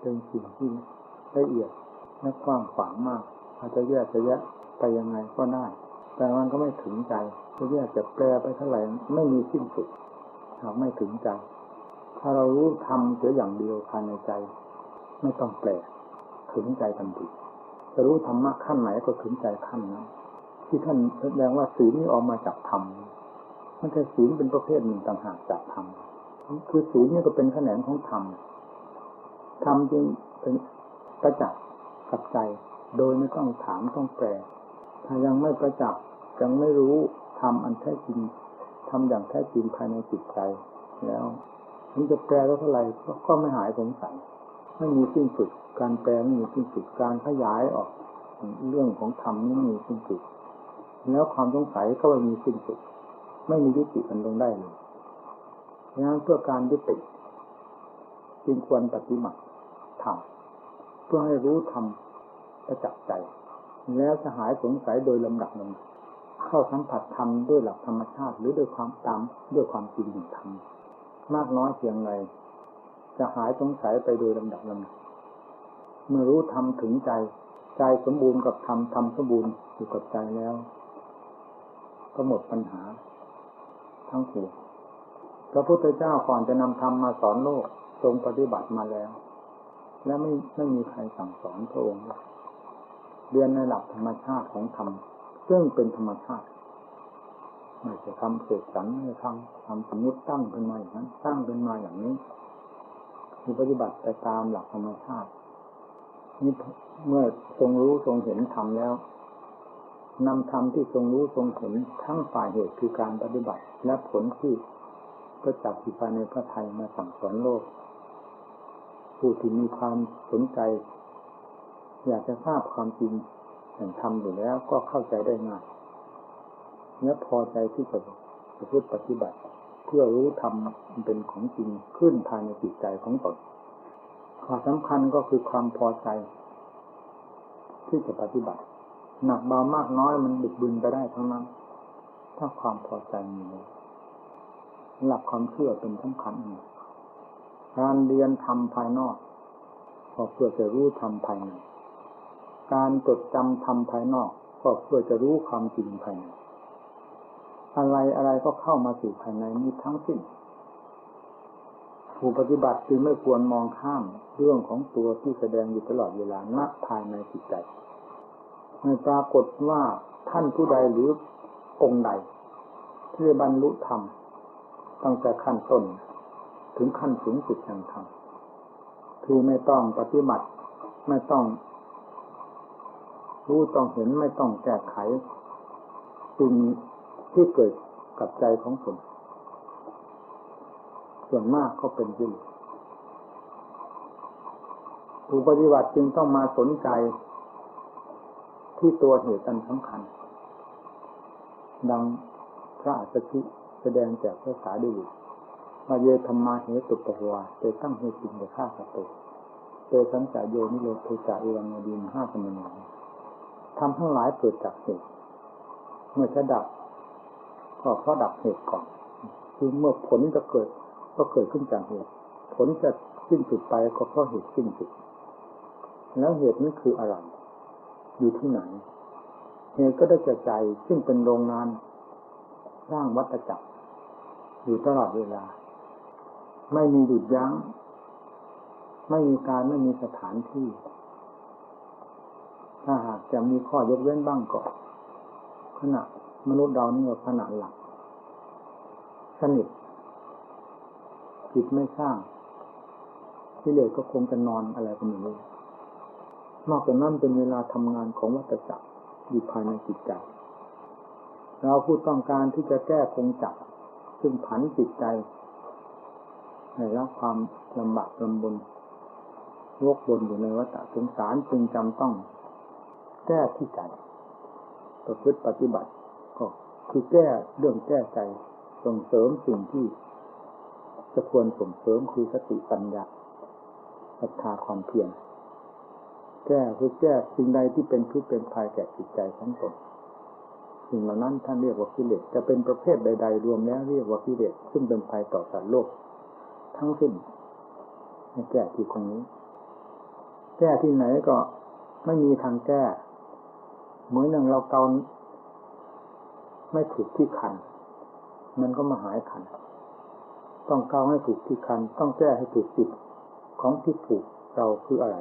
เป็นสิ่งที่ละเอียดและกว้างขวางมาก อาจจะแยกจะแยะไปยังไงก็ได้ แต่มันก็ไม่ถึงใจจะแยกจะแปลไปเท่าไหร่ไม่มีสิ้นสุดหากไม่ถึงใจ ถ้าเรารู้ทำเสียอย่างเดียวภายในใจ ไม่ต้องแปลถึงใจทันทีจะรู้ธรรมะขั้นไหนก็ถึงใจขั้นนั้นที่ท่านแสดงว่าศีลนี้ออกมาจากธรรมมันจะศีลเป็นประเภทหนึ่งต่างหากจากธรรมคือศีลนี่ก็เป็นแขนงของธรรม ธรรมจึงเป็นประจักษ์กับใจ โดยไม่ต้องถามต้องแปล ถ้ายังไม่ประจักษ์ยังไม่รู้ทำอันแท้จริงทำอย่างแท้จริงภายในจิตใจ แล้วมันจะแปลแล้วเท่าไหร่ก็ไม่หายสงสัยไม่มีสิ้นสุดการแปลไม่มีสิ้นสุดการขยายออก เรื่องของธรรมไม่มีสิ้นสุดแล้วความสงสัยก็ไม่มีสิ้นสุด ไม่มียุติอันลงได้เลยดังนั้นเพื่อการยุติจึงควรปฏิบัติ ธรรมเพื่อให้รู้ธรรมประจักษ์ใจ แล้วจะหายสงสัยโดยลำดับลงเข้าสัมผัสธรรมด้วยหลักธรรมชาติ หรือโดยความตามด้วยความจริงของธรรมมากน้อยเพียงไรจะหายสงสัยไปโดยลำดับลำดับเมื่อรู้ธรรมถึงใจ ใจสมบูรณ์กับธรรมธรรมสมบูรณ์อยู่กับใจแล้ว ก็หมดปัญหา ทั้งปวงพระพุทธเจ้าก่อนจะนำธรรมมาสอนโลกทรงปฏิบัติมาแล้ว และไม่ไม่มีใครสั่งสอนพระองค์เรียนในหลักธรรมชาติของธรรมซึ่งเป็นธรรมชาติไม่จะทำเสกสรรไม่ทำทำสมมติตั้งขึ้นมาอย่างนั้นตั้งขึ้นมาอย่างนี้คือปฏิบัติไปตามหลักธรรมชาตินี่เมื่อทรงรู้ทรงเห็นธรรมแล้วนำธรรมที่ทรงรู้ทรงเห็นทั้งฝ่ายเหตุคือการปฏิบัติ และผลที่ประจักษ์ภายในพระไทยมาสั่งสอนโลก ผู้ที่มีความสนใจ อยากจะทราบความจริงแห่งธรรมอยู่แล้วก็เข้าใจได้ง่ายและพอใจที่จะจะพูดปฏิบัติ เพื่อรู้ธรรมเป็นของจริงขึ้นภายในจิตใจของตนข้อสำคัญก็คือความพอใจ ที่จะปฏิบัติ หนักเบามากน้อยมันบึกบึนไปได้ทั้งนั้น ถ้าความพอใจมีหลักความเชื่อเป็นสำคัญ การเรียนทำภายนอกก็เพื่อจะรู้ทำภายใน การจดจำทำภายนอก ก็เพื่อจะรู้ความจริงภายใน อะไรอะไรก็เข้ามาสู่ภายในนี้ทั้งสิ้น ผู้ปฏิบัติจึงไม่ควรมองข้ามเรื่องของตัวที่แสดงอยู่ตลอดเวลาณภายในจิตใจไม่ปรากฏว่าท่านผู้ใดหรือองค์ใดที่บรรลุธรรมตั้งแต่ขั้นต้น ถึงขั้นสูงสุดแห่งธรรมคือไม่ต้องปฏิบัติ ไม่ต้องรู้ต้องเห็นไม่ต้องแก้ไขสิ่งที่เกิดกับใจของตนส่วนมากก็เป็นกิเลสผู้ปฏิบัติจึงต้องมาสนใจที่ตัวเหตุอันสำคัญ ดังพระอัจฉริแสดงแจกภาษาดี มาเยธรรมาเหตุปหัวเตตั้งเหตุจริงในข้าสัตว์เตสัญจโยนิโรธจาอวังดีมห้าสมนทำทั้งหลายเกิดจากเหตุเมื่อจะดับ ก็เพราะดับเหตุก่อน คือเมื่อผลจะเกิด ก็เกิดขึ้นจากเหตุ ผลจะสิ้นสุดไปก็เพราะเหตุสิ้นสุด แล้วเหตุนี้คืออะไร อยู่ที่ไหน เหตุก็ได้แก่ใจซึ่งเป็นโรงงานสร้างวัตจักรอยู่ตลอดเวลา ไม่มีหยุดยัง้ง ไม่มีการไม่มีสถานที่ ถ้าหากจะมีข้อยกเว้นบ้างก็ขณะมนุษย์เรานี่ขณะหลักสนิทจิตไม่สร้างที่เหลือก็คงจะนอนอะไรก็ไม่รู้นอกจากนั้นเป็นเวลาทำงานของวัตจักรอยู่ภายในจิตใจเราผู้ต้องการที่จะแก้คงจักซึ่งผันจิตใจ ให้รับความลำบากลำบนวกบนอยู่ในวัฏสงสารจึงจำต้อง แก้ที่ใจประพฤติปฏิบัติ ก็คือแก้เรื่องแก้ใจส่งเสริมสิ่งที่จะควรส่งเสริมคือสติปัญญาศรัทธาความเพียรแก้คือแก้สิ่งใดที่เป็นพิษเป็นภัยแก่จิตใจของตนสิ่งเหล่านั้นท่านเรียกว่ากิเลสจะเป็นประเภทใด ๆ รวมแล้วเรียกว่ากิเลสซึ่งเป็นภัยต่อสัตว์โลก ทั้งสิ้นในแก่ที่ตรงนี้ แก้ที่ไหนก็ไม่มีทางแก้ เหมือนอย่งเราเกาไม่ถูกที่คัน มันก็มาหายคัน ต้องเกาให้ถูกที่คัน ต้องแก้ให้ถูกจิตของที่ผูกเราคืออะไร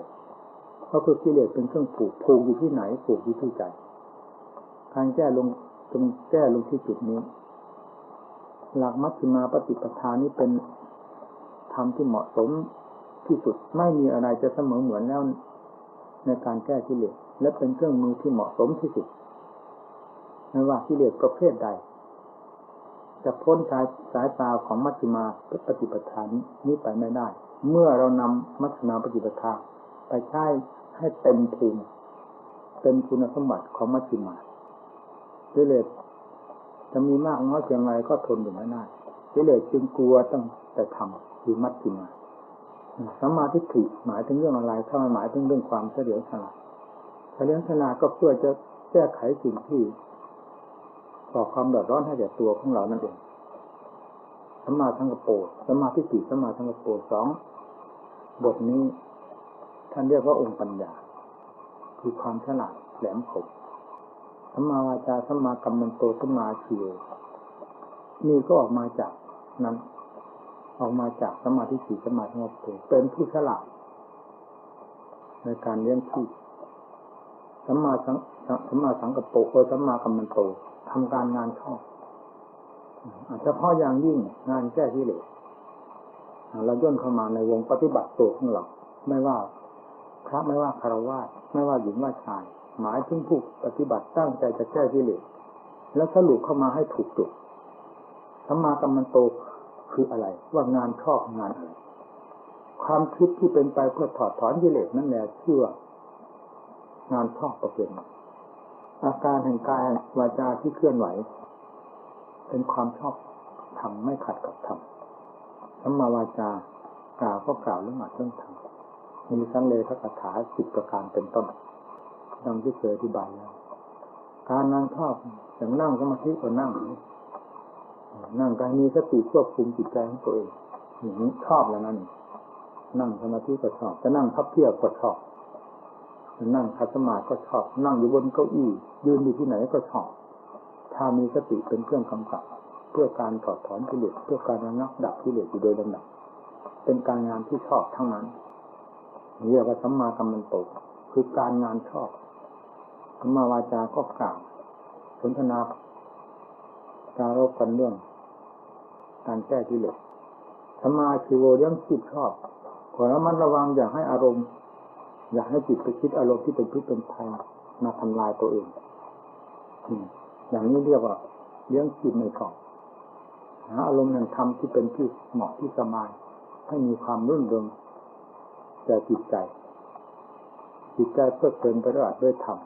เพราะคือกิเลสเป็นเครื่องผูกผูกอยู่ที่ไหนผูกอยู่ที่ใจการแก้ลงตรงแก้ลงที่จุดนี้ หลักมัชฌิมาปฏิปทานี้เป็น ธรรมที่เหมาะสมที่สุดไม่มีอะไรจะเสมอเหมือนแล้วในการแก้กิเลสและเป็นเครื่องมือที่เหมาะสมที่สุดไม่ว่ากิเลสประเภทใด จะพ้นสายสายตาของมัชฌิมาปฏิปทานนี้ไปไม่ได้ เมื่อเรานำมัชฌิมาปฏิปทาไปใช้ให้เต็มภูมิเต็มคุณสมบัติของมัชฌิมากิเลสจะมีมากน้อยเพียงไรก็ทนอยู่ไม่ได้กิเลสจึงกลัวตั้งแต่ทำ คือมัชฌิมาสมาธิถิหมายถึงเรื่องอะไร ถ้ามันหมายถึงเรื่องความเฉลียวฉลาดเฉลียวฉลาดก็เพื่อจะแก้ไขสิ่งที่ก่อความเดือดร้อนให้แก่ตัวของเรานั่นเองสมาทั้งกระโปสมาธิถิสมาทั้งกระโปสองบทนี้ ท่านเรียกว่าองค์ปัญญา คือความฉลาดแหลมคมสัมมาวาจาสัมมากัมมันโตสัมมาชีโวนี่ก็ออกมาจากนั้น ออกมาจากสมาธิสีสมาธิโตเป็นผู้ฉลาดในการเลี้ยงชีพสัมมาสังสัมมาสังกัปโปโอสัมมากัมมันโตทำการงานชอบอาจจะพ่ออย่างยิ่งงานแก้ที่เหลือเราย่นเข้ามาในวงปฏิบัติตัวของเราไม่ว่าพระไม่ว่าคารวะไม่ว่าหญิงว่าชาย หมายถึงผู้ปฏิบัติตั้งใจจะแก้ที่เหลือแล้วสรุปเข้ามาให้ถูกจุดสัมมากัมมันโต คืออะไร ว่างานชอบงานอะไรความคิดที่เป็นไปเพื่อถอดถอนกิเลสนั่นแหละเชื่องานชอบประเภทอาการแห่งกายวาจาที่เคลื่อนไหว เป็นความชอบทำไม่ขัดกับธรรมสัมมาวาจากล่าวก็กล่าวเรื่องหมัดเรื่องธรรมมีสังเลขคาถาสิบประการเป็นต้นดังที่เคยอธิบายแล้วการนั่งชอบอย่างนั่งสมาธิก็นั่ง นั่งการมีสติควบคุมจิตใจของตัวเองอย่างนี้ชอบแล้วนั่นนั่งสมาธิก็ชอบ จะนั่งพับเพียบก็ชอบนั่งคัสมาก็ชอบ นั่งอยู่บนเก้าอี้ ยืนอยู่ที่ไหนก็ชอบ ถ้ามีสติเป็นเครื่องกำกับ เพื่อการถอดถอนกิเลสเพื่อการระงับดับกิเลสอยู่โดยลำดับ เป็นการงานที่ชอบทั้งนั้นเรียกว่าสัมมากัมมันโตคือการงานชอบสัมมาวาจาก็กล่าวสนทนาการรบกันเรื่อง การแก้กิเลสสัมมาชีโวเรื่องจิตชอบ ขอระมัดระวังอย่าให้อารมณ์ อย่าให้จิตไปคิดอารมณ์ที่เป็นพิษเป็นภัยมาทำลายตัวเองอย่างนี้เรียกว่า เลี้ยงจิตไม่ชอบหาอารมณ์อย่างธรรมที่เป็นที่เหมาะที่สบายให้มีความรื่นเริงแก่จิตใจ จิตใจเพื่อเพลินไปด้วยอัดด้วยธรรม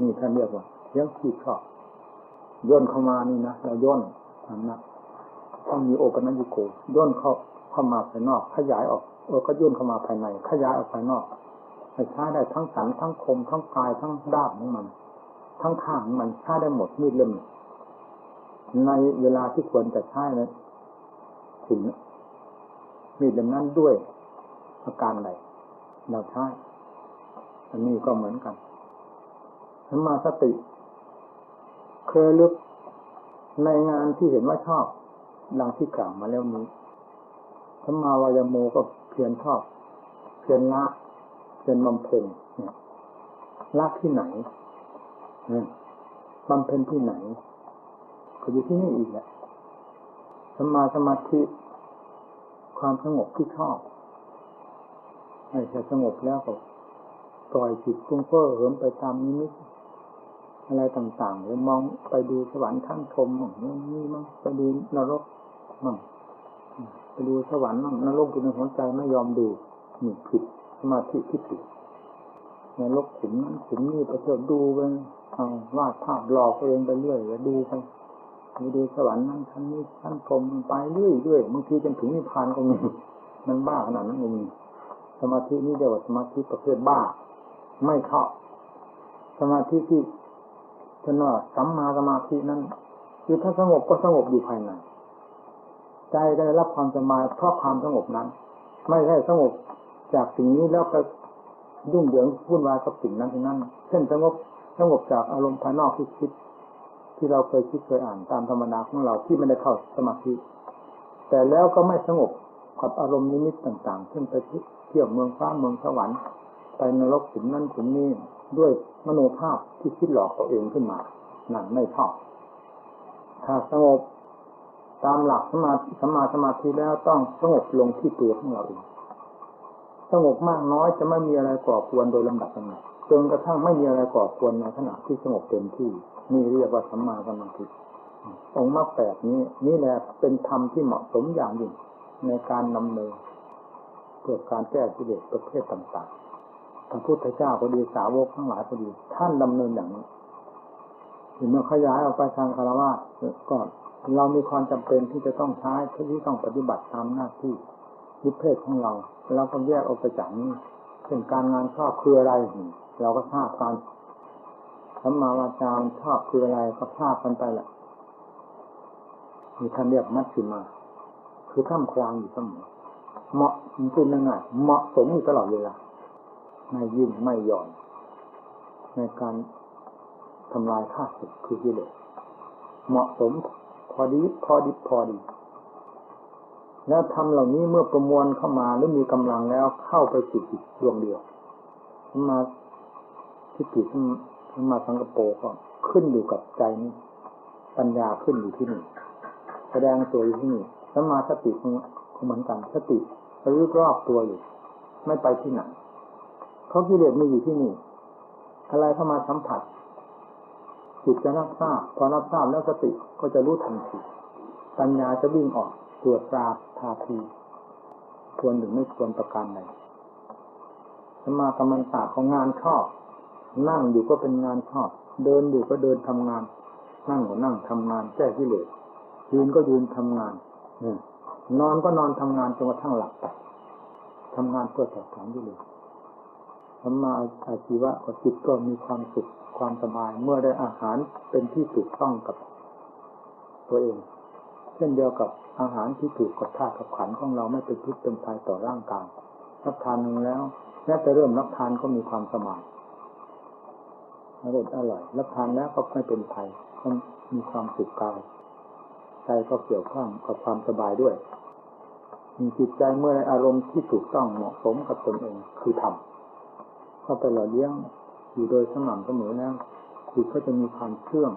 นี่ท่านเรียกว่าเลี้ยงจิตชอบย่นเข้ามานี่นะเราย่นทำนะ ต้องมีโอปัญญิโกย่นเข้าเข้ามาภายนอก ขยายออกเออก็ย่นเข้ามาภายใน ขยายออกภายนอกใช้ได้ทั้งสันทั้งคม ทั้งกายทั้งด้ามของมัน ทั้งข้างมันใช้ได้หมดมีดเล่มในเวลาที่ควรจะใช้นะถึงมีดเล่มนั้นด้วยอาการใดเราใช้อันนี้ก็เหมือนกันสมาสติ เคยลึกในงานที่เห็นว่าชอบ ดังที่กล่าวมาแล้วนี้ธรรมาวายโมก็เพียรชอบเพียรละเพียรบำเพ็ญเนี่ยละที่ไหนบำเพ็ญที่ไหนก็อยู่ที่นี่อีกแหละสมาสมาธิความสงบที่ชอบให้จะสงบแล้วก็ปล่อยจิตฟุ้งเฟ้อเหิมไปตามนิมิตอะไรต่างๆเลยมองไปดูสวรรค์ท่านชมมั่งนี่มั่งไปดูนรก มั่งไปดูสวรรค์มั่งนรกอยู่ในหัวใจไม่ยอมดูนี่ผิดสมาธิที่ผิดนรกขุมนั้นขุมนี้ไปเที่ยวดูไปเอาวาดภาพหลอกตัวเองไปเรื่อยแล้วดูไปไปดูสวรรค์นั้นท่านนี้ท่านชมไปเรื่อยเรื่อยบางทีจนถึงนิพพานก็มีมันบ้าขนาดนั้นก็มีสมาธินี่เรียกว่าสมาธิประเภทบ้า ไม่เข้าสมาธิที่ท่านว่าสัมมาสมาธินั้นคือถ้าสงบก็สงบอยู่ภายใน ใจได้รับความสบายเพราะความสงบนั้น ไม่ใช่สงบจากสิ่งนี้แล้วไปยุ่งเหยิงวุ่นวายกับสิ่งนั้นที่นั้นเช่นสงบสงบจากอารมณ์ภายนอกที่คิด ที่เราเคยคิดเคยอ่านตามธรรมดาของเราที่ไม่ได้เข้าสมาธิแต่แล้วก็ไม่สงบกับอารมณ์นิมิตต่างๆเช่นไปเที่ยวเมืองฟ้าเมืองสวรรค์ไปนรกขุนนั่นขุนนี้ด้วยมโนภาพที่คิดหลอกตัวเองขึ้นมานั่นไม่ชอบถ้าสงบ ตามหลักสมาสมาสมาธิแล้วต้องสงบลงที่ตัวของเราเองสงบมากน้อยจะไม่มีอะไรก่อควรโดยลำดับลำดับจนกระทั่งไม่มีอะไรก่อควรในขณะที่สงบเต็มที่นี่เรียกว่าสัมมาสมาธิองค์มรรคแปดนี้ นี่แหละเป็นธรรมที่เหมาะสมอย่างยิ่งในการนำเนินเพื่อการแก้กิเลสประเภทต่างๆพระพุทธเจ้าก็ดีสาวกทั้งหลายก็ดี ท่านดำเนินอย่างนี้เมื่อขยายออกไปทางคารวะก็ เรามีความจำเป็นที่จะต้องใช้ที่ต้องปฏิบัติตามหน้าที่วิเพศของเราเราก็แยกออกไปจากนี้เช่นการงานชอบคืออะไร เราก็ทราบกันสัมมาวาจาชอบคืออะไรก็ทราบกันไปแหละมีท่านเรียกมัชชิมา คือท่ามกลางอยู่เสมอเหมาะพูดง่ายๆเหมาะสมอยู่ตลอดเวลาไม่ยิ่งไม่หย่อน ในการทำลายข้าศึกคือกิเลสเหมาะสม อดีพอดีพอดีแล้วทำเหล่านี้เมื่อประมวลเข้ามาหรือมีกำลังแล้วเข้าไปจิตอีดวงเดียวมาทิฏฐิขึ้นมาสังกโปก็ขึ้นอยู่กับใจนี้ ปัญญาขึ้นอยู่ที่นี่แสดงตัวอยู่ที่นี่สมาสติของเหมือนกันสติระลึกรอบตัวอยู่ ไม่ไปที่ไหนเพราะกิเลสมีอยู่ที่นี่ อะไรเข้ามาสัมผัส จิตจะรับทราบพอรับทราบแล้วสติก็จะรู้ทันทีปัญญาจะวิ่งออกตรวจตราทาทีควรหรือไม่ควรประการใดสมากรรมันตาของงานชอบ นั่งอยู่ก็เป็นงานชอบ เดินอยู่ก็เดินทำงาน นั่งก็นั่งทำงานแก้กิเหลสยืนก็ยืนทำงานนอนก็นอนทำงานจนกระทั่งหลับไปทำงานเพื่อแก้ถอนกิเลสสมาอาชีวะก็จิตก็มีความสุข ความสบายเมื่อได้อาหารเป็นที่ถูกต้องกับตัวเอง เช่นเดียวกับอาหารที่ถูกกับธาตุกับขันของเราไม่เป็นพิษเป็นภัยต่อร่างกายรับทานหนึ่งแล้วแม้แต่เริ่มรับทานก็มีความสบายอร่อยอร่อยรับทานแล้วก็ไม่เป็นภัยก็มีความสุขกายใจก็เกี่ยวข้องกับความสบายด้วย มีจิตใจเมื่อในอารมณ์ที่ถูกต้องเหมาะสมกับตนเองคือธรรมเข้าไปหล่อเลี้ยง อยู่โดยสม่ำเสมอแล้วจิตก็จะมีความเชื่อง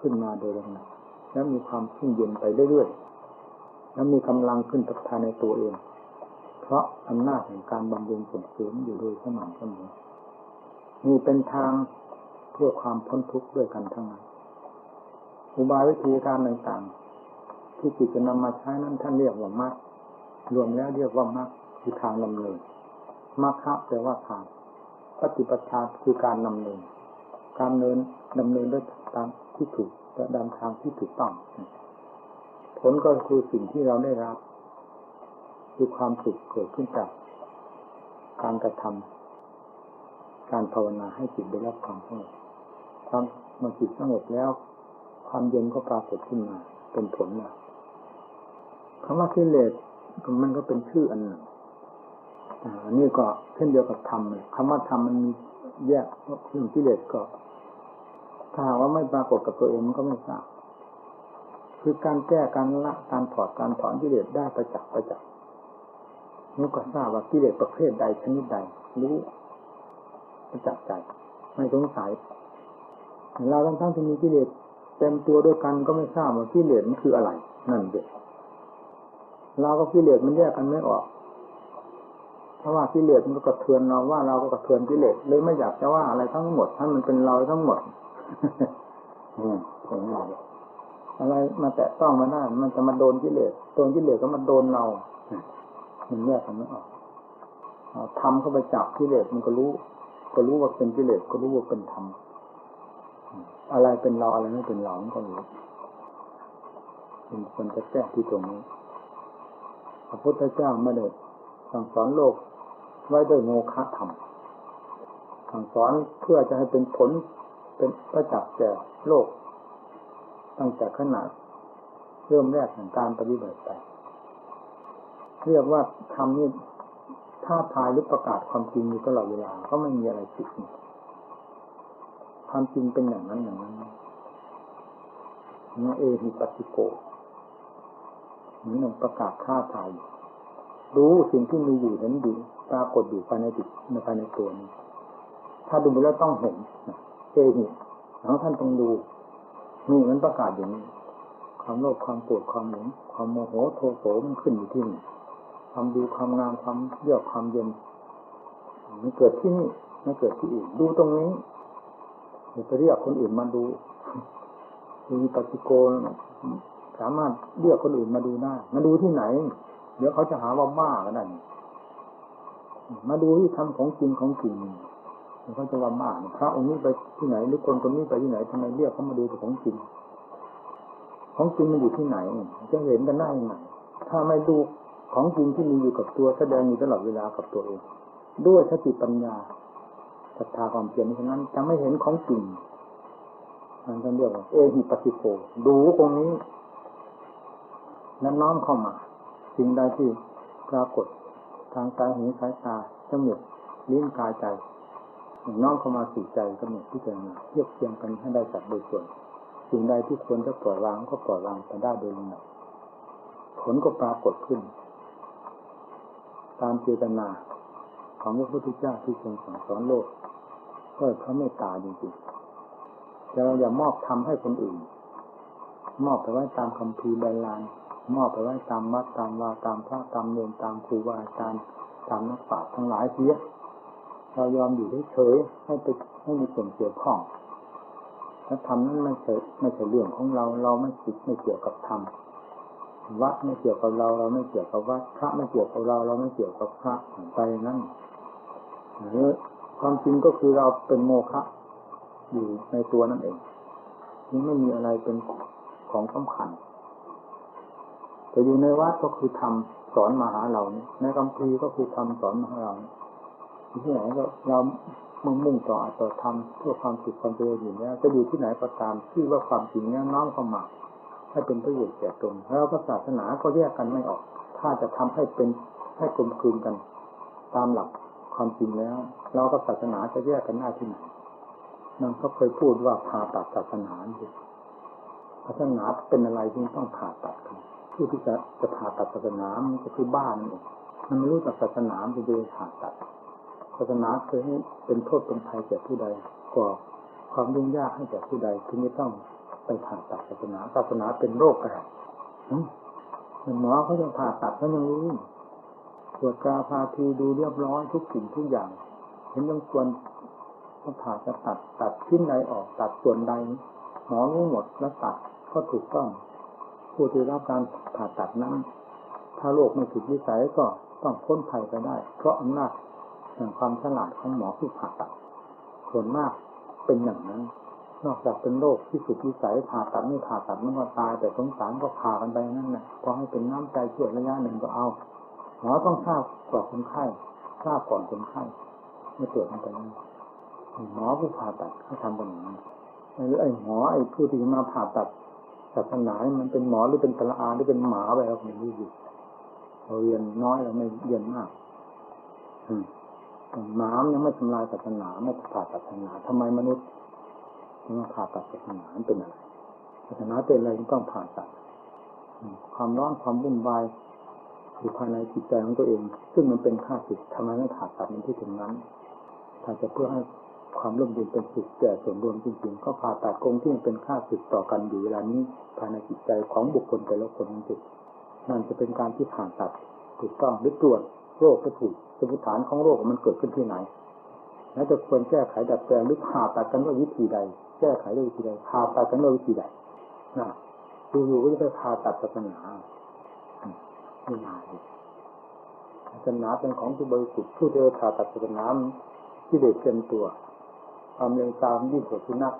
ขึ้นมาโดยลำดับแล้วมีความชุ่มเย็นไปเรื่อยๆแล้วมีกำลังขึ้นภายในตัวเอง เพราะอำนาจแห่งการบำรุงส่งเสริมอยู่โดยสม่ำเสมอมีเป็นทางเพื่อความพ้นทุกข์ด้วยกันทั้งนั้นอุบายวิธีการต่างๆ ที่จิตจะนำมาใช้นั้นท่านเรียกว่ามรรครวมแล้วเรียกว่ามรรคคือทางดำเนินมรรคแปลว่าทาง ปฏิปทาคือการนำเนินการเนินดำเนินด้วยตามที่ถูกและดำทางที่ถูกต้อง ผลก็คือสิ่งที่เราได้รับ คือความสุขเกิดขึ้นจากการกระทำการภาวนาให้จิตได้รับความสงบความมันจิตสงบแล้ว ความเย็นก็ปรากฏขึ้นมา เป็นผลมาคำว่ากิเลสมันก็เป็นชื่ออันหนึ่ง นนี้ก็เช่นเดียวกับธรรมคำว่าธรรมมันมีแยกเรื่องกิเลสก็ ถ้าว่าไม่ปรากฏกับตัวเองมันก็ไม่ทราบคือการแก้การละการถอดการถอนกิเลสได้ประจักษ์ประจักษ์นี่ก็ทราบว่ากิเลสประเภทใดชนิดใดรู้ประจักษ์ใจไม่สงสัยเราทั้งทั้งที่มีกิเลสเต็มตัวด้วยกันก็ไม่ทราบว่ากิเลสมันคืออะไร นั่นเด็กเราก็กิเลสมันแยกกันไม่ออก เพราะว่ากิเลสมันก็กระเทือนเราว่าเราก็กระเทือนกิเลสเลยไม่อยากจะว่าอะไรทั้งหมดท่านมันเป็นเราทั้งหมดอืมองนี้อะไรมาแตะต้องมาได้มันจะมาโดนกิเลสโดนกิเลสก็มาโดนเรามันแยกกันไม่ออกทำเข้าไปจับกิเลสมันก็รู้ ก็รู้ว่าเป็นกิเลสก็รู้ว่าเป็นธรรมอะไรเป็นเราอะไรไม่เป็นเรามันก็รู้เป็นคนจะแก้ที่ตรงนี้พระพุทธเจ้าไม่ได้สั่งสอนโลก ไว้ด้วยโมฆะธรรมสั่งสอนเพื่อจะให้เป็นผลเป็นประจักษ์แก่โลก ตั้งแต่ขนาดเริ่มแรกของการปฏิบัติไป เรียกว่าธรรมนี่ท้าทายหรือประกาศความจริงอยู่ตลอดเวลาก็ไม่มีอะไรผิดความจริงเป็นอย่างนั้นอย่างนั้นนะเอหิปัสสิโกนี่หนึ่งประกาศท้าทายรู้สิ่งที่มีอยู่นั้นอยู่ ปรากฏอยู่ภายในจิตในภายในตัวนี้ถ้าดูไปแล้วต้องเห็นเอหิแล้วท่านต้องดูนี่มันประกาศอย่างนี้ความโลภความโกรธความหลงความโมโหโทโสมันขึ้นอยู่ที่นี่ความดีความงามความเยือกความเย็นมันเกิดที่นี่ไม่เกิดที่อื่นดูตรงนี้อย่าไปเรียกคนอื่นมาดูมีปฏิโกนสามารถเรียกคนอื่นมาดูได้มาดูที่ไหน เดี๋ยวเขาจะหาว่าบ้ากันนั่น มาดูที่ทำของจริงของจริงเขาจะว่าบ้าพระองค์นี้ไปที่ไหนหรือคนคนนี้ไปที่ไหนทำไมเรียกเขามาดูแต่ของจริง ของจริงมันอยู่ที่ไหน จะเห็นกันได้ยังไงถ้าไม่ดูของจริงที่มีอยู่กับตัวแสดงอยู่ตลอดเวลากับตัวเอง ด้วยสติปัญญาศรัทธาความเพียรฉะนั้นจะไม่เห็นของจริงมันจะเรียกว่าเอหิปัสสิโกดูตรงนี้นั้นน้อมเข้ามา สิ่งใดที่ปรากฏ ทางกายหูสายตาจมูกลิ้นกายใจน้อมเข้ามาสู่ใจกำหนดพิจารณาเทียบเทียงกันให้ได้จัดโดยส่วน สิ่งใดที่ควรจะปล่อยวางก็ปล่อยวางไปได้โดยลำดับผลก็ปรากฏขึ้น ตามเจตนาของพระพุทธเจ้าที่ทรงสั่งสอนโลกก็เพราะเมตตาจริงๆแต่เราอย่ามอบทำให้คนอื่น มอบไปไว้ตามคำพีใบลาน มอบไปไว้ตามวัดตามวาตามพระตามเนรตามครูบาอาจารย์ตามนักปราชญ์ทั้งหลายเสียเรายอมอยู่เฉยๆให้ไปให้มีส่วนเกี่ยวข้องถ้าทำนั้นไม่ใช่ไม่ใช่เรื่องของเรา เราไม่จิตไม่เกี่ยวกับธรรมวัดไม่เกี่ยวกับเรา เราไม่เกี่ยวกับวัดพระไม่เกี่ยวกับเรา เราไม่เกี่ยวกับพระไปนั่นหรือความจริงก็คือเราเป็นโมฆะอยู่ในตัวนั่นเองนี่ไม่มีอะไรเป็นของสำคัญ แต่อยู่ในวัดก็คือทำสอนมาหาเราในคำพีก็คือทำสอนมาหาเราที่ไหนก็เรามุ่งมุ่งต่ออัตต่อธรรมเพื่อความสุขความเจริญอยู่แล้วจะอยู่ที่ไหนก็ตามที่ว่าความจริงนี้น้อมเข้ามาให้เป็นประโยชน์แก่ตนแล้วก็ศาสนาก็แยกกันไม่ออก ถ้าจะทำให้เป็นให้กลมกลืนกัน ตามหลักความจริงแล้ว เราก็ศาสนาจะแยกกันได้ที่ไหนนั่นก็เคยพูดว่าผ่าตัดศาสนาอยู่ศาสนาเป็นอะไรที่ต้องผ่าตัดกัน ผู้ที่จะจะผ่าตัดศาสนามันก็คือบ้านนั่นเองมันไม่รู้จักศาสนาจะไปผ่าตัดศาสนาเคยให้เป็นโทษเป็นภัยแก่ผู้ใดก่อความยุ่งยากให้แก่ผู้ใดที่ไม่ต้องไปผ่าตัดศาสนาศาสนาเป็นโรคอะไรหมอเขาจะผ่าตัดเขายังรู้ตรวจกาพาทีดูเรียบร้อยทุกสิ่งทุกอย่างเห็นยังควรก็ผ่าจะตัดตัดชิ้นใดออกตัดส่วนใดหมอรู้หมดแล้วตัดก็ถูกต้อง ผู้ที่รับการผ่าตัดนั้น ถ้าโรคไม่ถูกวิสัยก็ต้องพ้นภัยไปได้ เพราะอำนาจแห่งความฉลาดของหมอผู้ผ่าตัด ส่วนมากเป็นอย่างนั้น นอกจากเป็นโรคที่สุดวิสัยผ่าตัดไม่ผ่าตัดมันก็ตาย แต่สงสารก็ผ่ากันไปนั่นแหละพอให้เป็นน้ำใจช่วยระยะหนึ่งก็เอา หมอต้องทราบก่อนคนไข้ทราบก่อนคนไข้ไม่ตรวจมันไปนั่นหมอผู้ผ่าตัดเขาทำแบบนี้หรือไอ้หมอไอ้ผู้ที่มาผ่าตัด ศาสนามันเป็นหมอหรือเป็นตละอาหรือเป็นหมาไปเราไม่รู้อยู่เราเรียนน้อยเราไม่เรียนมาก อืมหมายังไม่ทำลายศาสนาไม่ผ่าตัดศาสนาทำไมมนุษย์มาผ่าตัดศาสนาเป็นอะไรศาสนาเป็นอะไรต้องผ่าตัดความร้อนความวุ่นวายอยู่ภายในจิตใจของตัวเอง ซึ่งมันเป็นค่าศึกทำไมไม่ผ่าตัดมันที่ถึงนั้นถ้าจะเพื่อให้ ความร่มเย็นเป็นสุขแก่ส่วนรวมจริงๆ ก็ผ่าตัดกงที่มันเป็นค่าศึกต่อกันอยู่เวลานี้ภายในจิตใจของบุคคลแต่ละคนจริงนั่นจะเป็นการที่ผ่าตัดถูกต้องหรือตรวจโรคก็ถูกสมุฐานของโรคมันเกิดขึ้นที่ไหน แล้วจะควรแก้ไขดัดแปลงหรือผ่าตัดกันด้วยวิธีใด แก้ไขด้วยวิธีใดผ่าตัดกันด้วยวิธีใดนะอยู่ๆก็จะไปผ่าตัดศาสนาไม่ได้ศาสนาเป็นของที่บริสุทธิ์ผู้เจอผ่าตัดศาสนาที่เด็กเต็มตัว ความเร็วตามยิ่งกว่าสุนัข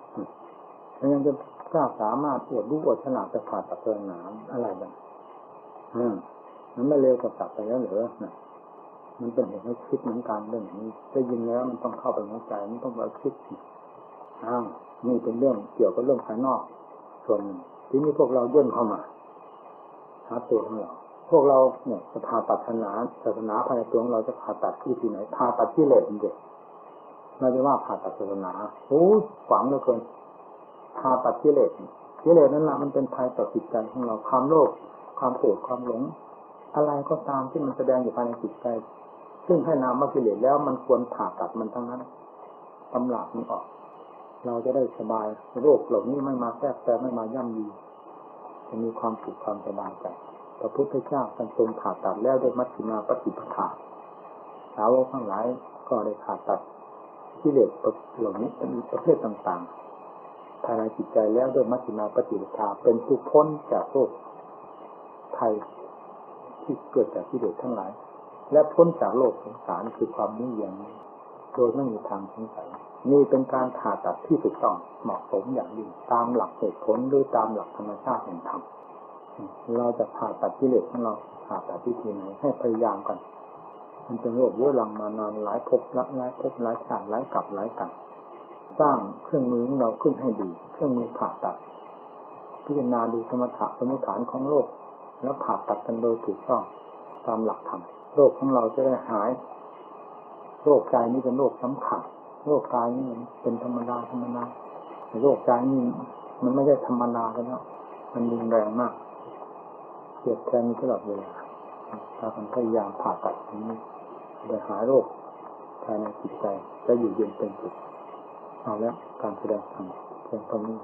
แล้วยังจะกล้าสามารถอวดรู้อวดฉลาดแต่ผ่าตัดศาสนามอะไรบ้างอืมมันไม่เร็วกว่าตัดไปแล้วเหรอมันเป็นเหตุให้คิดเหมือนกันเรื่องนี้ได้ยินแล้วมันต้องเข้าไปในใจมันต้องไปคิดอ้าวนี่เป็นเรื่องเกี่ยวกับเรื่องภายนอก ส่วนที่นี้พวกเราย่นเข้ามาหาตัวของเราพวกเราเนี่ยจะผ่าตัดศาสนาศาสนาภายในตัวของเราจะผ่าตัดที่ที่ไหนผ่าตัดที่เลสเด็ก เราจะว่าผ่าตัดศาสนาโอ้ฝังเหลือเกินผ่าตัดที่เลสที่เลสนั่นแหละมันเป็นภัยต่อจิตใจของเราความโลภความโกรธความหลง อะไรก็ตามที่มันแสดงอยู่ภายในจิตใจ ซึ่งให้นามว่ากิเลสแล้วมันควรผ่าตัดมันทั้งนั้นตำหลักมันออก เราจะได้สบายโรคเหล่านี้ไม่มาแทรกแซงไม่มาย่ำยีจะมีความสุขความสบายใจพระพุทธเจ้าท่านทรงผ่าตัดแล้วด้วยมัชฌิมาปฏิปทาสาวกทั้งหลายก็ได้ผ่าตัด กิเลสเหล่านี้เป็นประเภทต่างๆภายในจิตใจแล้วด้วยมัชฌิมาปฏิปทาเป็นผู้พ้นจากโรคภัยที่เกิดจากกิเลสทั้งหลาย และพ้นจากโลกสงสารคือความมุ่งเยียงโดยไม่มีทางสงสัยนี่เป็นการผ่าตัดที่ถูกต้องเหมาะสมอย่างยิ่งตามหลักเหตุผลหรือตามหลักธรรมชาติแห่งธรรมเราจะผ่าตัดกิเลสของเราผ่าตัดวิธีไหนให้พยายามกัน มันเป็นโรคเรื้อรังมานานหลายภพละหลายภพหลายชาติหลายกลับหลายกันสร้างเครื่องมือของเราขึ้นให้ดี เครื่องมือผ่าตัด พิจารณาดูสมถะสมุฐานของโลกแล้วผ่าตัดกันโดยถูกต้องตามหลักธรรมโรคของเราจะได้หาย โรคใจนี้เป็นโรคสำคัญโรคกายนี่เป็นธรรมดาธรรมดาโรคใจนี่มันไม่ใช่ธรรมดาแล้วมันรุนแรงมากเกียดแทนตลอดเวลาถ้ามันพยายามผ่าตัดนี้ อย่างนี้โดยหายโรคภายในจิตใจจะอยู่เย็นเป็นสุขเอาแล้วการแสดงธรรมเพียงเท่านี้